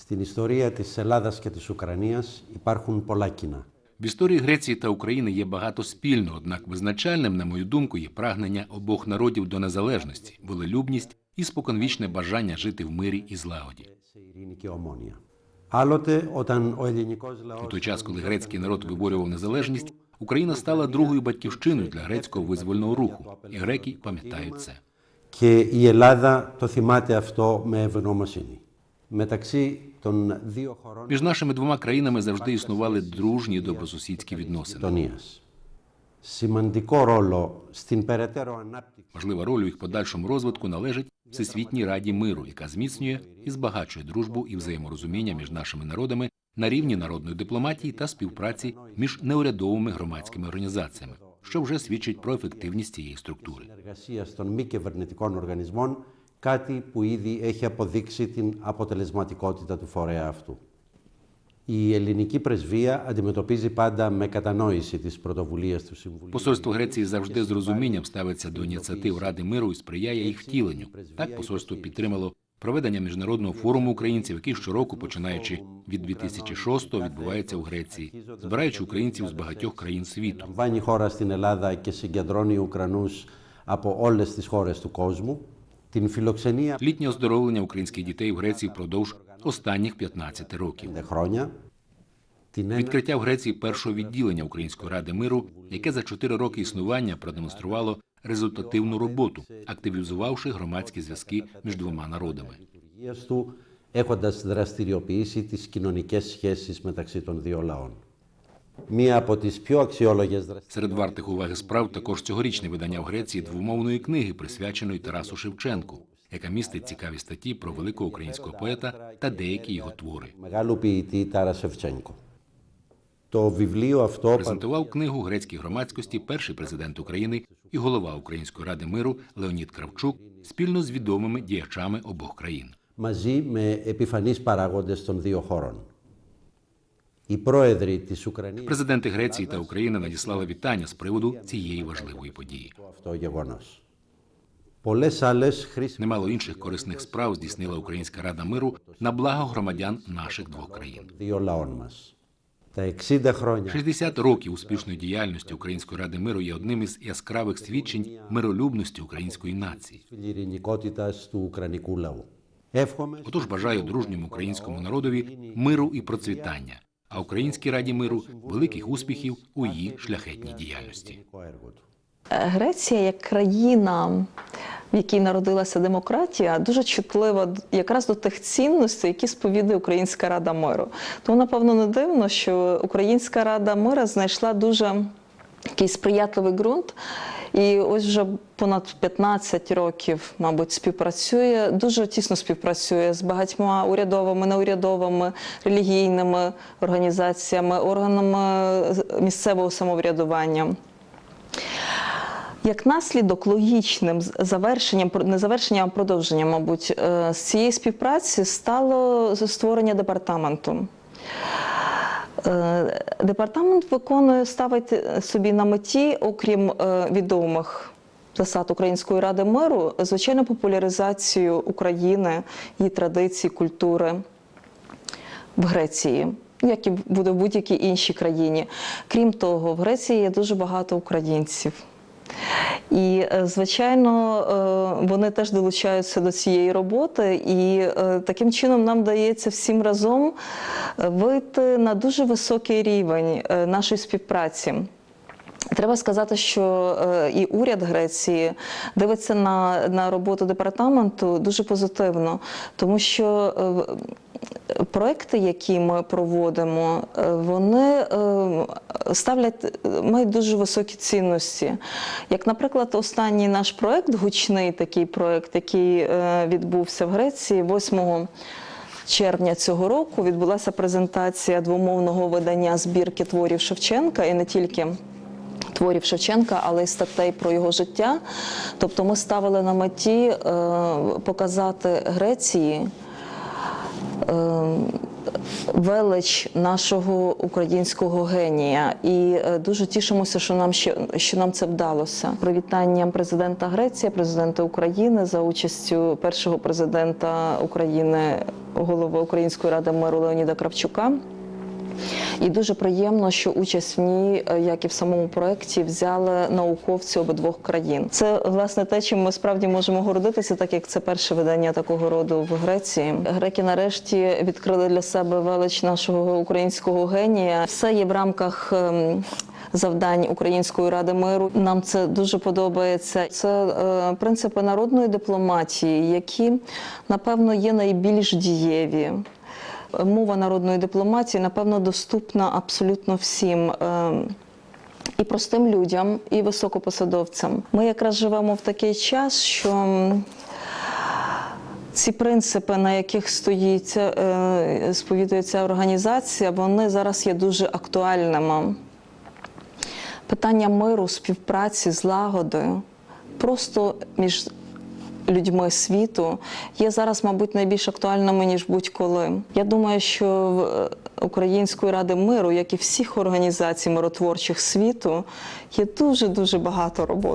Στην ιστορία της Ελλάδας και της Ουκρανίας υπάρχουν πολλά κοινά. В історії Греції та України є багато спільного, однак визначальним, на мою думку, є прагнення обох народів до незалежності, волелюбність і споконвічне бажання жити в мирі і злагоді. σε ειρήνη και ομόνια. Άλλοτε, όταν ο ελληνικός У λαός той час, коли грецький народ виборював незалежність, Україна стала другою батьківщиною для грецького визвольного руху, і греки пам'ятають це. και η Ελλάδα το θυμάται αυτό με ευγνωμοσύνη. Між нашими двома країнами завжди існували дружні добросусідські відносини. Важлива роль у їх подальшому розвитку належить Всесвітній Раді миру, яка зміцнює і збагачує дружбу і взаєморозуміння між нашими народами на рівні народної дипломатії та співпраці між неурядовими громадськими організаціями, що вже свідчить про ефективність цієї структури συνεργασία των μη κυβερνητικών οργανισμών, κάτι που ήδη έχει αποδείξει την αποτελεσματικότητα του φορέα αυτού. Η ελληνική πρεσβεία αντιμετωπίζει πάντα με κατανόηση τις πρωτοβουλίες του Συμβουλίου. Посольство Греції завжди з розумінням ставиться до ініціатив Ради миру і сприяє їх втіленню. Так посольство підтримало проведення міжнародного форуму українців, який щороку, починаючи від 2006-го, відбувається у Греції, збираючи українців з багатьох країн світу. Λαμβάνει η χώρα στην Ελλάδα και συγκεντρώνει Ουκρανούς από όλες τις χώρες του κόσμου. Την φιλοξενία Літнє оздоровлення українських дітей в Греції впродовж останніх 15 років. πέντε χρόνια. Την ένα Відкриття в Греції першого відділення Української ради миру, яке за 4 роки існування продемонструвало результативну роботу, активізувавши громадські зв'язки між двома народами. λειτουργίας του έχοντας δραστηριοποιήσει τις κοινωνικές σχέσεις μεταξύ των δύο λαών. Серед вартих уваги справ також цьогорічне видання в Греції двомовної книги, присвяченої Тарасу Шевченку, яка містить цікаві статті про великого українського поета та деякі його твори. Презентував книгу грецькій громадськості перший президент України і голова Української ради миру Леонід Кравчук спільно з відомими діячами обох країн. Μαζί με επιφανείς παράγοντες των δύο і Президенти Греції та України надіслали вітання з приводу цієї важливої події. Немало інших корисних справ здійснила Українська Рада миру на благо громадян наших двох країн. 60 років успішної діяльності Української ради миру є одним із яскравих свідчень миролюбності української нації. Отож бажаю дружньому українському народові миру і процвітання а Українській раді миру великих успіхів у її шляхетній діяльності. Е, Греція як країна, в якій народилася демократія, дуже чутлива якраз до тих цінностей, які сповідує Українська Рада миру. Тому, напевно, не дивно, що Українська Рада миру знайшла дуже якийсь сприятливий ґрунт. І ось вже понад 15 років, мабуть, співпрацює, дуже тісно співпрацює з багатьма урядовими, неурядовими, релігійними організаціями, органами місцевого самоврядування. Як наслідок логічним завершенням, не завершенням, а продовженням, мабуть, е, з цієї співпраці стало створення департаменту. Е, Департамент виконує, ставить собі на меті, окрім е, відомих засад Української ради миру, звичайно, популяризацію України, її традицій, культури в Греції, як і буде в будь-якій іншій країні. Крім того, в Греції є дуже багато українців. І, е, звичайно, е, вони теж долучаються до цієї роботи, і е, таким чином нам дається всім разом вийти на дуже високий рівень нашої співпраці. Треба сказати, що і уряд Греції дивиться на, на роботу департаменту дуже позитивно, тому що проекти, які ми проводимо, е, вони е, ставлять мають дуже високі цінності. Як, наприклад, останній наш проект, гучний такий проект, який е, відбувся в Греції 8 червня цього року, відбулася презентація двомовного видання збірки творів Шевченка і не тільки творів Шевченка, але й статей про його життя. Тобто ми ставили на меті показати Греції велич нашого українського генія, і е, дуже тішимося, що нам ще що нам це вдалося. Привітанням президента Греції, президента України за участю першого президента України, голови Української ради миру Леоніда Кравчука. І дуже приємно, що участь в ній, е, як і в самому проєкті, взяли науковці обидвох країн. Це власне те, чим ми справді можемо гордитися, так як це перше видання такого роду в Греції. Греки нарешті відкрили для себе велич нашого українського генія. Все є в рамках. ем, Завдань Української ради миру нам це дуже подобається. Це е, принципи народної дипломатії, які напевно є найбільш дієві. Мова народної дипломатії, напевно, доступна абсолютно всім. е, І простим людям, і високопосадовцям. Ми якраз живемо в такий час, що ці принципи, на яких стоїть, е, сповідує ця організація, вони зараз є дуже актуальними. Питання миру, співпраці, злагоди просто між людьми світу є зараз, мабуть, найбільш актуальними ніж будь-коли. Я думаю, що е, Української ради миру, як і всіх організацій миротворчих світу, є дуже дуже багато роботи.